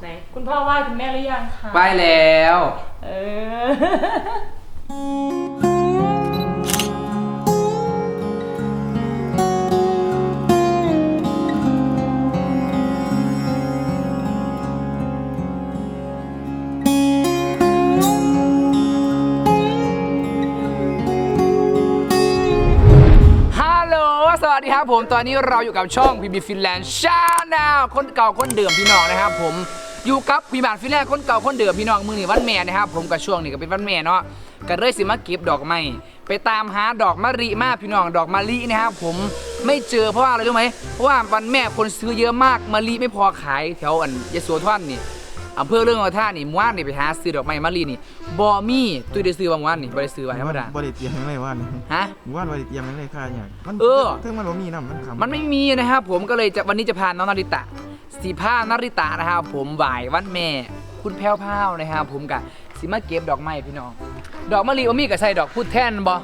ไหนคุณพ่อไหว้คุณแม่หรือยังคะไปแล้ว เออ ฮัลโหล สวัสดีครับผม ตอนนี้เราอยู่กับช่องพีบีฟินแลนด์ชาแนลคนเก่าคนเดิมพี่น้องนะครับผม อยู่กับพีบานฟิแลนด์คนเก่าคนเดิมพี่น้องมือนี่วันแม่นะครับผมกับช่วงนี้ก็เป็นวันแม่เนาะก็เลยสิมาเก็บดอกไม้ไปตามหาดอกมะลิมาพี่น้องดอกมะลินะครับผมไม่เจอเพราะว่าอะไรรู้ไหมเพราะว่าวันแม่คนซื้อเยอะมากมะลิไม่พอขายแถวอันยโสธรนี่ อำเภอเรื่องเอาท่านี่ม้วนนี่ไปหาซื้อดอกไม้มะลินี่บอมี่ตุ้ยได้ซื้อบางวันนี่บ่ได้ซื้อไว้ธรรมดาบริเตรียมเลยว่านี่ฮะ ว่านบริเตรียมเลยค่าอย่างมันเออเครื่องมันบ่มีน้ำมันคำมันไม่มีนะครับ ผมก็เลยจะวันนี้จะพาน้องนาริตะสีผ้านาริตะนะครับผมบ่ายวันแม่ คุณแพ้วพราวนะครับผมกับสิมาเก็บดอกไม้พี่น้อง ดอกมะลิโอมีกับใส่ดอกพุธแทนบอ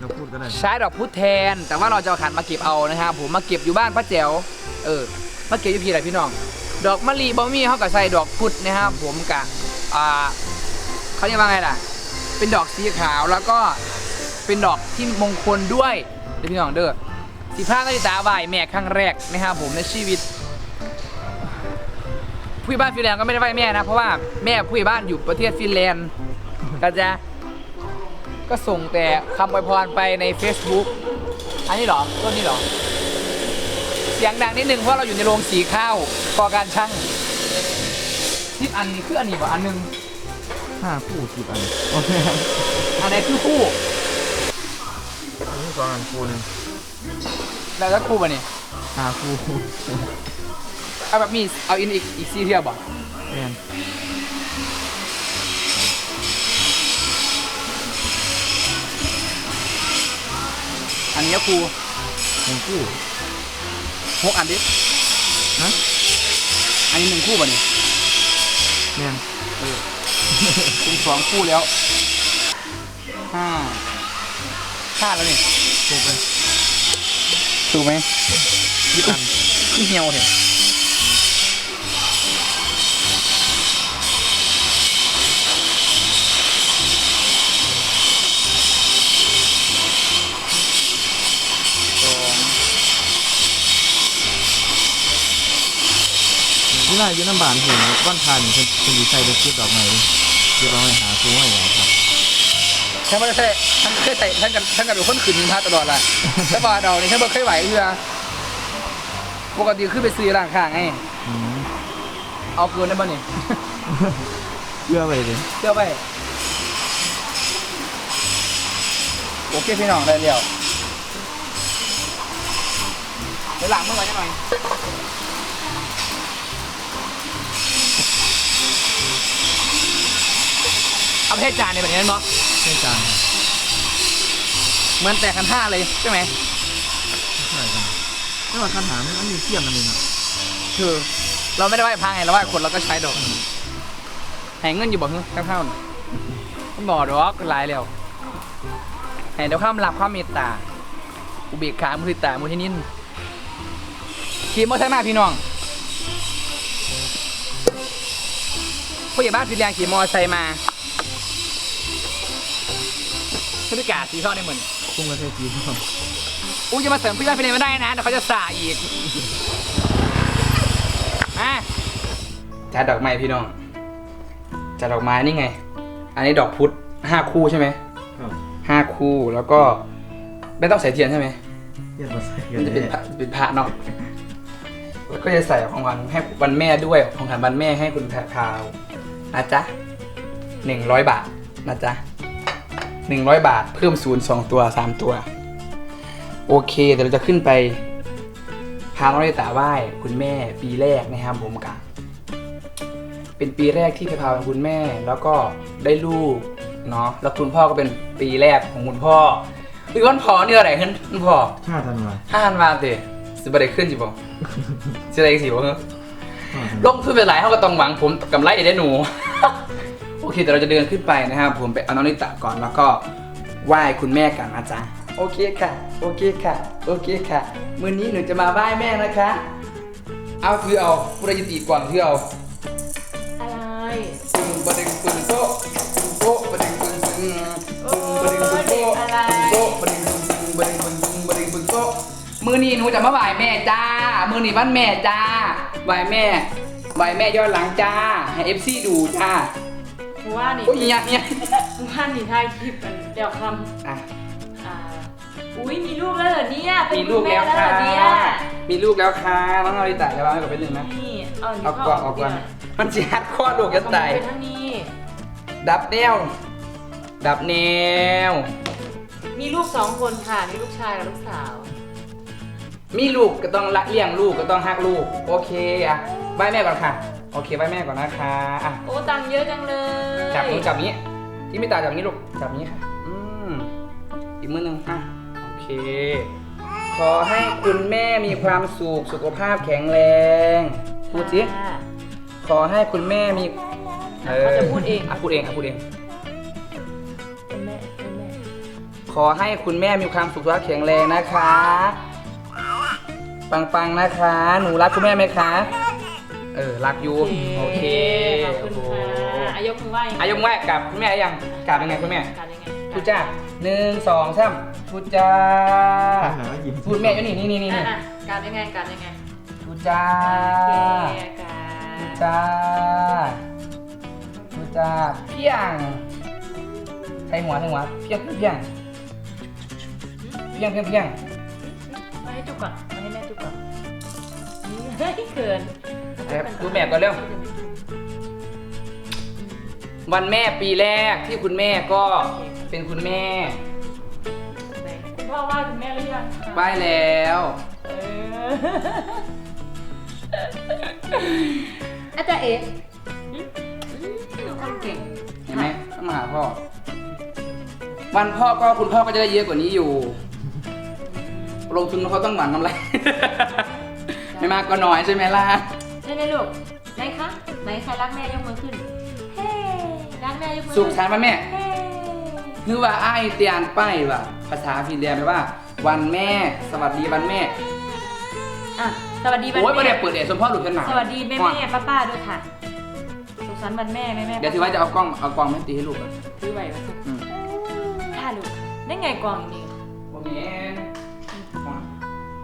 เราพูดก็ได้ใช้ดอกพุธแทน แต่ว่าเราจะเอาขันมาเก็บเอานะครับผมมาเก็บอยู่บ้านป้าแจ๋วเออมาเก็บอยู่พี่อะไรพี่น้อง ดอกมะลิบอมีเขากับใส่ดอกพุธนะครับผมกับอ่าเขาเรียกว่าไงล่ะ เป็นดอกสีขาวแล้วก็เป็นดอกที่มงคลด้วยเดี๋ยวพี่น้องเด้อสีผ้านาฬิตาบ่ายแม่ครั้งแรกนะครับผมในชีวิตผู้ใหญ่บ้านฟินแลนด์ก็ไม่ได้ไหว้แม่นะ เพราะว่าแม่ผู้ใหญ่บ้านอยู่ประเทศฟินแลนด์ก็จะก็ส่งแต่คำอวยพรไปใน Facebook อันนี้เหรอต้นนี้เหรอ เสียงดังนิดนึงเพราะเราอยู่ในโรงสีข้าวกอการช่างที่อันนี้คืออันนี้ป่ะอันหนึงห้าคู่สิบอันโอเคอันไหนคือคู่นี่สองอันคู่หนึงแล้วก็คู่ป่ะนี่ห้าคู่เอาแบบมีเอาอินอีกอีกซีเทียบป่ะแมนอันนี้ก็คู่หนึ่งคู่ หกอันดิฮะอันนี้หนึ่งคู่ป่ะนี่แมนเป็นสองคู่แล้วห้าห้าแล้วนี่ถูกไปถูกไหมยี่อันขึ้นเหี่ยวเห็น นี่น่าอยู่น้ำบานเห็นบ้านทานเพิ่นเพิ่นดีใส่ไปเก็บดอกไม้เก็บดอกไม้หาคู่ไว้แล้วครับฉันไม่ได้ใช่ฉันเคยใส่ฉันกับฉันกับเป็นคนขืนนินทาตลอดแหละแต่ว่าดอกนี่ฉันไม่เคยไหวเพื่อปกติขึ้นไปซื้อร้านข้างไงอืมเอาเกินได้ป่ะนี่เพื่อไว้เลยเชื่อไปโอเคพี่น้องได้เดียวไปหลังเมื่อไหร่หน่อย เอาเพศจานในแบบนี้มั้งใช่จานครับเหมือนแต่กันห้าเลยใช่ไหมใช่กันแต่ว่าคันหามมันมีเสียมอันหนึงอะคือเราไม่ได้ไหว้พระไงเราไหว้คนเราก็ใช้ดอกให้เงินอยู่บ่ฮึข้าวๆน่ะมันบอกดอกหลายแล้วให้เดี๋ยวความรักความเมตตา อุเบกขามุทิตามุทินินขี่มอเตอร์ไซค์มาพี่น้องผู้ใหญ่บ้านฟินแลนด์ขี่มอเตอร์ไซค์มา พฤติกาสีทอดในเหมือนตุ้งกระเทียมจีนอู้จะมาเสริมพี่บ้านฟินแลนด์ไม่ได้นะเดี๋ยวเขาจะสาอีกมาจัดดอกไม้พี่น้องจัดดอกไม้นี่ไง อันนี้ดอกพุธห้าคู่ใช่ไหมห้าคู่แล้วก็ไม่ต้องใส่เทียนใช่ไหมมาใส่กันจะเป็นพระเป็นพระเนาะแล้วก็จะใส่ของขวัญให้วันแม่ด้วยของขวัญวันแม่ให้คุณแพรพาวนะจ๊ะหนึ่งร้อยบาทนะจ๊ะ หนึ่งร้อยบาท เพิ่มศูนย์สองตัวสามตัว โอเค เดี๋ยวเราจะขึ้นไปพาน้องเลตาไหว้คุณแม่ปีแรกนะครับผมกันเป็นปีแรกที่แพรพราวเป็นคุณแม่แล้วก็ได้ลูกเนาะแล้วคุณพ่อก็เป็นปีแรกของคุณพ่ออีกวันพอนี่อะไรขึ้นคุณพ่อชาติทันวาห้าพันบาทเตะสิบได้ขึ้นจิบ่สิได้สิบ่เฮ้ยลงทุนไปหลายเท่าก็ต้องหวังผมกำไรได้หนู โอเคแต่เราจะเดินขึ้นไปนะครับ ผมไปเอาน้องนิตะก่อนแล้วก็ไหว้คุณแม่กันนะจ๊ะโอเคค่ะ โอเคค่ะ โอเคค่ะมื้อนี้หนูจะมาไหว้แม่นะคะ เอาถือเอาพุทธยิตีก่อนถือเอาปึงบะดึงปึงโต๊ะปึงโต๊ะบะดึงปึงปึงปึงบะดึงปึงโต๊ะปึงโต๊ะบะดึงปึงปึงบะดึงปึงปึงบะดึงปึงโต๊ะมือนี้หนูจะมาไหว้แม่จ้า มือนี้วันแม่จ้าไหว้แม่ไหว้แม่ย้อนหลังจ้าให้เอฟซีดูจ้า หนูว่านี่โอ้ยเนี่ยเนี่ยหนูว่านี่ถ่ายคลิปอันเดี๋ยวคอะำอ่าอุ้ยมีลูกแล้วเหรอเนี่ยเป็นมีลูกแล้วคุณค่ะม่เหรอเนี่ยมีลูกแล้วค่ะน้องนาริตะจะวางให้กับเป็นหนึ่งนะนี่เอานนี้เอากวางเอากวางมันจีฮัดข้อลูกจะตายไปทางนี้ดับแนว ดับแนว มีลูกสองคนค่ะมีลูกชายกับลูกสาว มีลูกก็ต้องรักเลี้ยงลูกก็ต้องฮักลูก โอเคอะบายแม่ก่อนค่ะโอเคบายแม่ก่อนนะคะอะโอ้ตังค์เยอะจังเลยจับนี้จับนี้ที่ไม่ตาจับนี้ลูกจับนี้ค่ะ อืมอีกมือหนึ่งอะโอเค ขอให้คุณแม่มีความสุขสุขภาพแข็งแรงพูดสิค่ะขอให้คุณแม่มีเขาจะพูดเองอะพูดเองอะพูดเอง เป็นแม่เป็นแม่ขอให้คุณแม่มีความสุขภาพแข็งแรงนะคะ ปังๆนะคะ หนูรักคุณแม่ไหมคะ เออรักอยู่โอเคขอบคุณค่ะอายกมือไหว้อายกแม่กับคุณแม่ยังกราบยังไงคุณแม่การยังไงพูดจ้าหนึ่งสองสามพูดจ้าหายิ้มพูดแม่อยู่นี่นี่นี่นี่อะอะการยังไงการยังไงพูดจ้าโอเคการพูดจ้าพูดจ้าเพียงใส่หัวใส่หัวเพียงเพียงเพียงเพียงเพียงเพียงมาให้จุกก่อนมาให้แม่จุกก่อนเฮ้ยเขิน ครับพูดแม่ก่อนเร็ว วันแม่ปีแรกที่คุณแม่ก็เป็นคุณแม่คุณพ่อไหว้คุณแม่หรือยังคะไหว้แล้ว เอออาจารย์เอ๋คนเก่งเห็นไหมต้องมาหาพ่อ วันพ่อก็คุณพ่อก็จะได้เยอะกว่านี้อยู่ ลงทุนเขาต้องหวานกำไร ไม่มากก็น้อยใช่ไหมล่ะ ใช่ไหมลูกไหนคะ ไหนใครรักแม่ยกมือขึ้น เฮ้รักแม่ยกมือสุขสันต์วันแม่ เฮ้คือว่าไอ้ายเตียนป้ายว่าภาษาพีเรียนแปลว่า วันแม่ สวัสดีวันแม่ อะสวัสดีวันโอ้ยประแม่เดี๋ยวเปิดเดี๋ยวสมพ่อหลุดกันหนาสวัสดีแม่แม่ป้าป้าๆด้วยค่ะ สุขสันต์วันแม่แม่แม่เดี๋ยวถือว่าจะเอากล้องเอากล้องไม่ตีให้ลูกอะถือไหวไหมคะอืมค่ะลูกได้ไงกล่องนี้ โอเค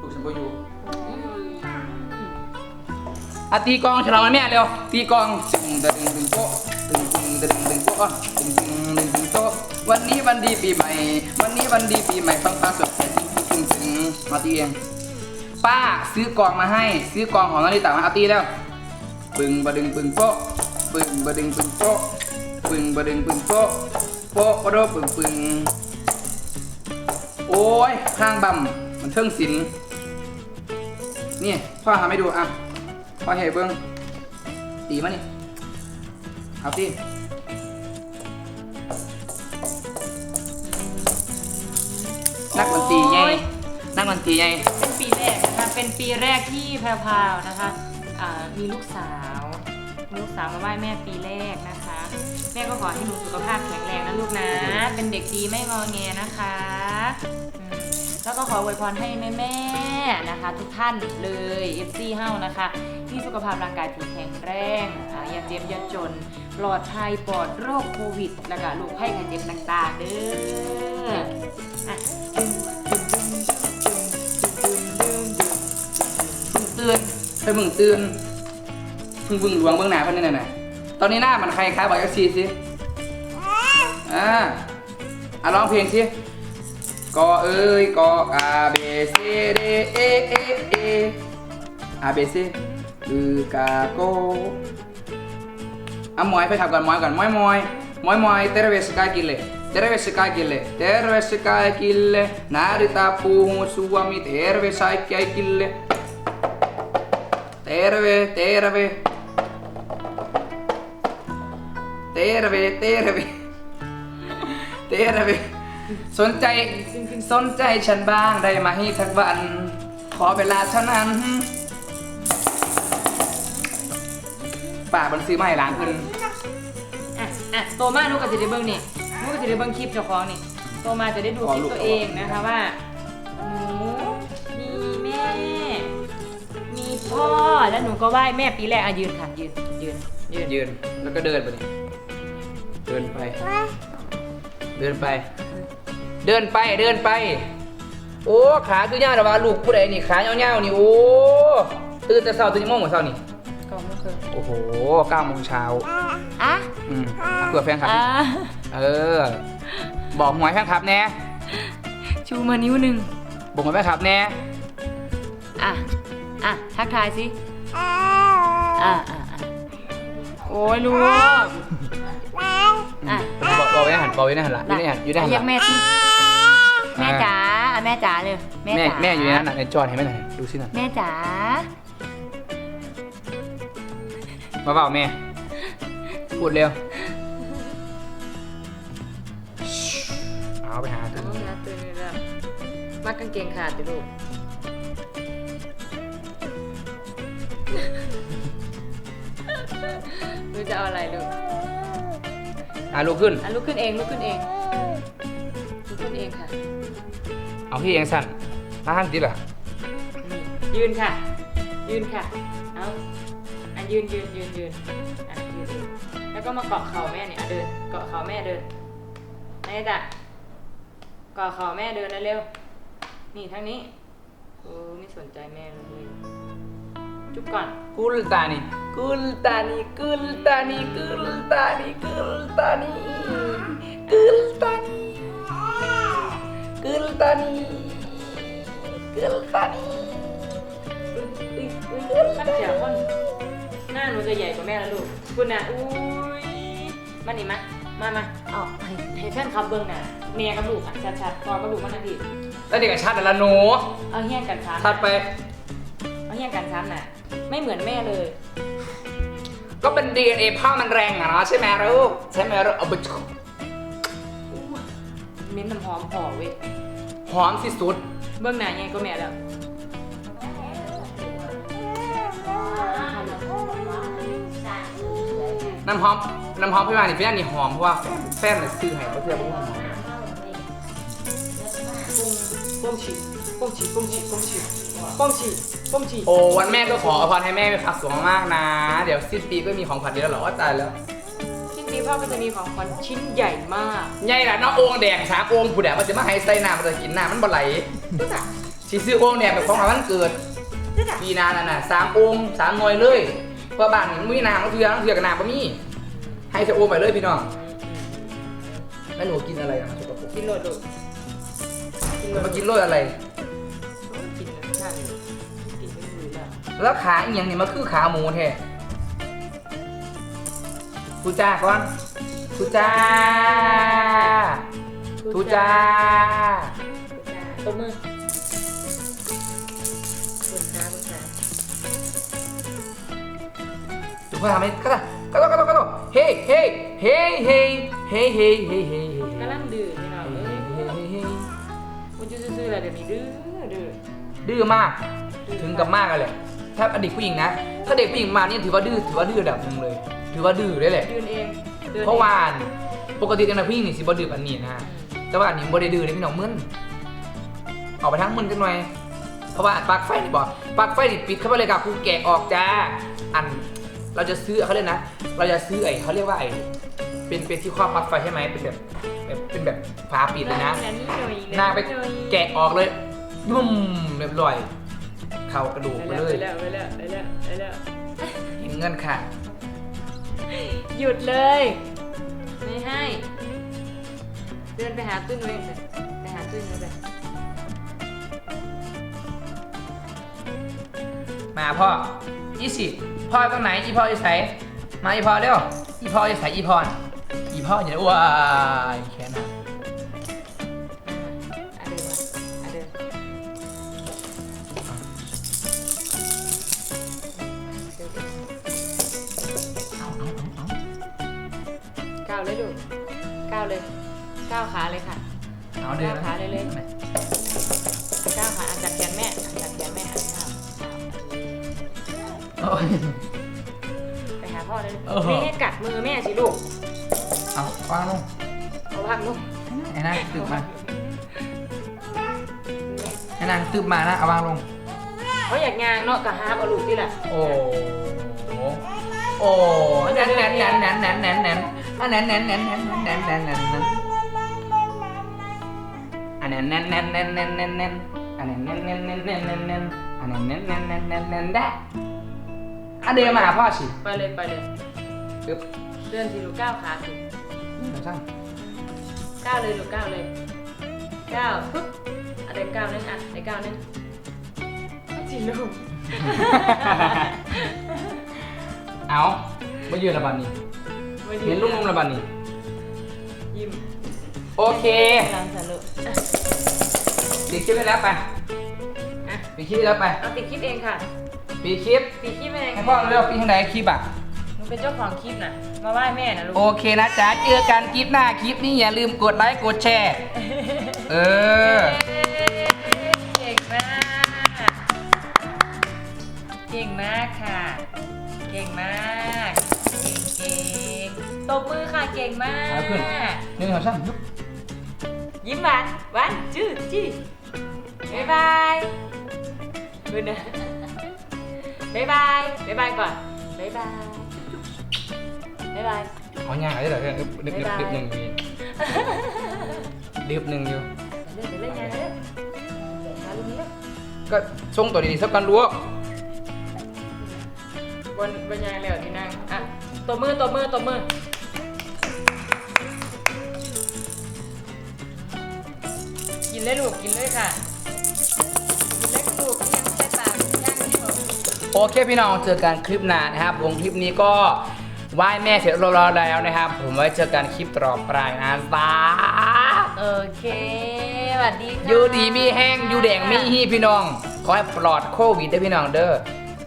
ลูกฉันก็อยู่ อะตีกองฉลองวันแม่เร็ว ตีกองตึงตึงตึงโป๊ะตึงตึงตึงตึงโป๊ะตึงตึงตึงตึงโป๊ะวันนี้วันดีปีใหม่ วันนี้วันดีปีใหม่ปังปังสดใสตึงตึงตึงมาตีเอง ป้าซื้อกองมาให้ ซื้อกองของนาฬิตามาเอาตีแล้วปึงบะดึงปึงโป๊ะปึงบะดึงปึงโป๊ะปึงบะดึงปึงโป๊ะโป๊ะกระโดดปึงปึงโอ้ยข้างบำมันเทิงศิลนี่พ่อทำให้ดูอะ พ่อเห็นเบิ้งตีมานี่เอาสินักดนตรีไงนักดนตรีไงเป็นปีแรกนะคะ เป็นปีแรกที่แพรวพราวนะคะอ่ามีลูกสาวมีลูกสาวมาไหว้แม่ปีแรกนะคะ แม่ก็ขอให้หนูสุขภาพแข็งแรงนะลูกนะ เป็นเด็กดีไม่งอแงนะคะอืม แล้วก็ขออวยพรให้แม่ๆนะคะ ทุกท่านเลย FC เฮานะคะ ที่สุขภาพร่างกายที่แข็งแรงอ่าอย่าเจ็บอย่าจน ปลอดภัยปลอดโรคโควิด แล้วก็โรคไข้ไข้เจ็บต่างๆเด้ออะเพิ่งตื่นไปมึงตื่นเพิ่งบึงหลวงเบื้องหน้าเพิ่นนี่น่ะตอนนี้หน้ามันใครคล้ายบอกยักซีสิอ่าอะร้องเพลงสิ กอเอ้ยกอ A B C D E E E A B C ลือกาโกอะมอยไปขับก่อนมอยก่อนมอยมอยมอยมอย terve kaikille terve kaikille terve kaikille naarita puhuu suomi terve kaikille terve terve terve terve terve สนใจสนใจฉันบ้างได้ไหมสักวัน ขอเวลาเท่านั้นป่าบันซื้อมาให้ร้านคุณอะอะโตมาหนูก็จะได้เบิ่งนี่หนูก็จะได้เบิ่งคลิปเจ้าของนี่ โตมาจะได้ดูคลิปตัวเองนะคะว่าหนูมีแม่ มีพ่อแล้วหนูก็ไหว้แม่ปีแรกอะยืนค่ะยืนยืนยืนยืนแล้วก็เดินไปนี่เดินไป เดินไป เดินไปเดินไป โอ้ขาคือยาวแต่ว่าลูกผู้ใดนี่ขายาวๆนี่โอ้ตื่นแต่เช้าตื่นกี่โมงเหมือนเช้านี่ก็ไม่เคยโอ้โหเก้าโมงเช้าอะอืมเพื่อแฟนคลับอะเออ บอกหวยแฟนคลับแน่ชูมานิ้วหนึ่งบอกหวยแฟนคลับแน่อะอะทักทายสิอะอะอะโอ้ยลูก อะ บอกบอกไว้ในหันบอกไว้ในหันละอยู่ในหันอยู่ในหันเรียกละแม่สิ แม่จ๋าอะแม่จ๋าเลยแม่จ๋าแม่อยู่ในนั้นน่ะในจอเห็นไหมไหนดูสิน่ะแม่จ๋ามาเปล่าแม่ พูดเร็ว เอาไปหาตื่นเอาละตื่นแล้วมัดกางเกงขาดสิลูกลูกจะเอาอะไรลูกอะลุกขึ้น อะลุกขึ้นเองลุกขึ้นเองลุกขึ้นเองค่ะ เอาพี่เองสั่นมาห้างติดเหรอนี่ยืนค่ะ ยืนค่ะ เอาอะยืนยืนยืนยืนอะยืนยืนแล้วก็มาเกาะเข่าแม่เนี่ยอะเดิน เกาะเข่าแม่เดินไหนจ้ะเกาะเข่าแม่เดินเร็วๆนี่ทางนี้โอ้ไม่สนใจแม่เลย จุ๊บก่อนกุลตานีกุ ลตานีกุลตานีกุลตานีกุลตานีกุลตานีกุลตานีกุลตานีมันเสียคนหน้าหนูจะใหญ่กว่าแม่แล้วลูกคุณน่ะอุ้ยมานี่มามามาเอาให้ให้ท่านคำเบิ้งน่ะเมียกับลูกอะชัดๆพอกับลูกมันนาทีแล้วเด็กกับชาติละหนูเอาเฮี้ยงกันซ้ำถัดไปเอาเฮี้ยงกันซ้ำน่ะ ไม่เหมือนแม่เลย ก็เป็น DNA พ่อมันแรงอะเนาะใช่ไหมลูกใช่ไหมลูกเอาไปเม้นน้ำหอมหอเว้ย หอมที่สุด เบื้องหน้ายังก็แม่แล้วน้ำหอมน้ำหอมพี่มานี่พี่นั่นนี่หอมเพราะว่าแฟนแฟนน่ะซื้อให้เขาเสื้อพวกมันหอมป้งฉีป้งฉีป้งฉีป้งฉีป้งฉีป้งฉีโอ้วันแม่ก็ขออภรให้แม่มีความสุขมากๆนะ เดี๋ยวสิ้นปีก็มีของขวัญดีแล้วเหรอว่าตายแล้ว สิ้นปีพ่อก็จะมีของขวัญชิ้นใหญ่มาก ใหญ่ละเนาะโอ่งแดงสามโอ่งผู้แดดมันจะมาให้ใส่น้ำมันจะกินน้ำมันบ่ไหลก็จ้ะสิซื้อโอ่งแดงแบบของขวัญวันเกิดปีหนานั่นน่ะสามโอ่งสามหน่วยเลยเพราะบ้านมันมีน้ำมันเถื่อนเถื่อนกับน้ำบ่มีให้ใส่โอ่งไปเลยพี่น้องแล้วหนูกินอะไรอะสกปรกกินโลดลูกกินโลดมากินโรยอะไรกินน้ำชาติกินไม่รู้แล้วแล้วขาอีหยังนี่มันคือขาหมูแท้ ทูจ้าก่อนทูจ้าทูจ้าตัวมือคุณค้าคุณค้าทุกคนทำให้กระโดดกระโดดกระโดดกระโดดเฮ้เฮ้เฮ้เฮ้เฮ้เฮ้เฮ้เฮ้กำลังดื้อนี่เนาะเอ้ยมันจะซื่อๆแหละเดี๋ยวนี้ดื้อดื้อดื้อมากถึงกับมากเลยถ้าเด็กผู้หญิงนะ ถ้าเด็กผู้หญิงมานี่ถือว่าดื้อถือว่าดื้อระดับหนึ่งเลย ถือว่าดื้อได้แหละยืนเองดินเพราะว่าปกติกันนะผู้หญิงนี่สิบ่ดื้อกันนี่นะแต่ว่าอันนี้บ่ได้ดื้อเลยพี่น้องมึนออกไปทั้งมึนกันหน่อยเพราะว่าปลั๊กไฟนี่บอกปลั๊กไฟนี่ปิดเข้าไปเลยกับกูแกะออกจ้าอันเราจะซื้อเขาเรียกนะ เราจะซื้อไอ้เขาเรียกว่าไอ้เป็นเป็นที่ครอบปลั๊กไฟใช่ไหมเป็นแบบแบบเป็นแบบฝาปิดเลยนะนี่หน่อยหน้าไปแกะออกเลยบุ้มเรียบร้อย เข้ากระดูกไปไปเลยแล้วไปแล้วไปแล้วไปแล้วเห็นเงินค่ะ หยุดเลย ไม่ให้ เดินไปหาตุ้นุ้ยไปไปหาตุ้นเลยมาพ่อยี่สิพ่อตรงไหนอีพ่ออีใสมาอีพ่อเร็วอีพ่ออีใสอีพ่ออีพ่ออย่าอ้วนแค่ ก้าวขาเลยค่ะเอาเดินขาเลยเลยก้าวขาอะจับแขนแม่อะจับแขนแม่อะก้าวโอ้ย ไปหาพ่อเลยเออ ไม่ให้กัดมือแม่สิลูกเอาวางลงเอาพักลูกไอ้นางตึบมาไอ้นางตึบมานะเอาวางลง เขาอยากงานเนาะกับฮาร์ปเอาลูกที่แหละโอ้โหโอ้อ้แน่นแน่นแน่นแน่นแน่นแน่นแน่นอันแน่นแน่นแน่นแน่นแน่นแน่นแน่นแน่น อันแน่นแน่นแน่นแน่นแน่นแน่นแน่นอันแน่นแน่นแน่นแน่นแน่นแน่นแน่นอันแน่นแน่นแน่นแน่นแน่นแน่นได้อะเดินมาหาพ่อสิไปเลยไปเลยปึ๊บเดินสิลูกก้าวขาสินี่เหรอช่างก้าวเลยลูกก้าวเลยก้าวปุ๊บอะเดินก้าวนึงอะเดินก้าวนึงจิลูกเอาไม่ยืนระบาดนี้เห็นลูกนมระบาดนี้ยิ้มโอเคล้างสนุก อะปิดคลิปไปแล้วไปอะปิดคลิปไปแล้วไปเอาติดคลิปเองค่ะปิดคลิปติดคลิปเองให้พ่อเร็วปิดทางไหนคลิปอะ หนูเป็นเจ้าของคลิปน่ะ มาไหว้แม่นะลูกโอเคนะจ๊ะเจอกันคลิปหน้าคลิปนี้อย่าลืมกดไลค์กดแชร์ เออเก่งมาก เก่งมากค่ะ เก่งมาก เก่งเก่งตบมือค่ะเก่งมากเอาขึ้นหนึ่งสองสามยุบ ยิ้มหวานหวานจื้อจี้ บ๊ายบายดูนะบ๊ายบายบ๊ายบายก่อนบ๊ายบายบ๊ายบาย เอาง่ายเลยเหรอเนี่ยดึบดึบดึบดึบหนึ่งอยู่ดึบหนึ่งอยู่ เล่นเล่นไงเล่นมาลุงเล่นก็ส่งตัวดีๆสักกันลวกบนบนยางเหลวที่นั่งอะตัวมือตัวมือตัวมือกินเลยลูกกินเลยค่ะ โอเคพี่น้องเจอกันคลิปหน้านะครับวงคลิปนี้ก็ไหว้แม่เสร็จเรียบร้อยแล้วนะครับ ผมไว้เจอกันคลิปต่อไปนะจ๊ะโอเคสวัสดีค่ะอยู่ดีมีแห้งอยู่แดงมีฮีพี่น้อง ขอให้ปลอดโควิดได้อพี่น้องเด้อ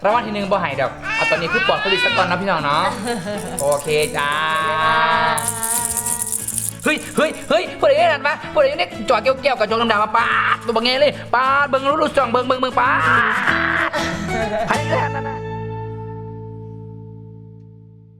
รางวัลที่หนึ่งบ่ใหายดอกเอาตอนนี้คือปลอดโควิดสักก่อนนะพี่น้องเนาะโอเคจ้าบ๊ายบายเฮ้ยเฮ้ยเฮ้ยพวกเด็กนี่นั่นปะพวกเด็กนี่จอดเกี้ยวเกี้ยวกับจงดำๆมาปาดตัวบังเงเลยปาดเบิ่งรู้รู้จ่องเบิ่งเบิ่งเบิ่งปาด ไพ่แลนด์นะนะ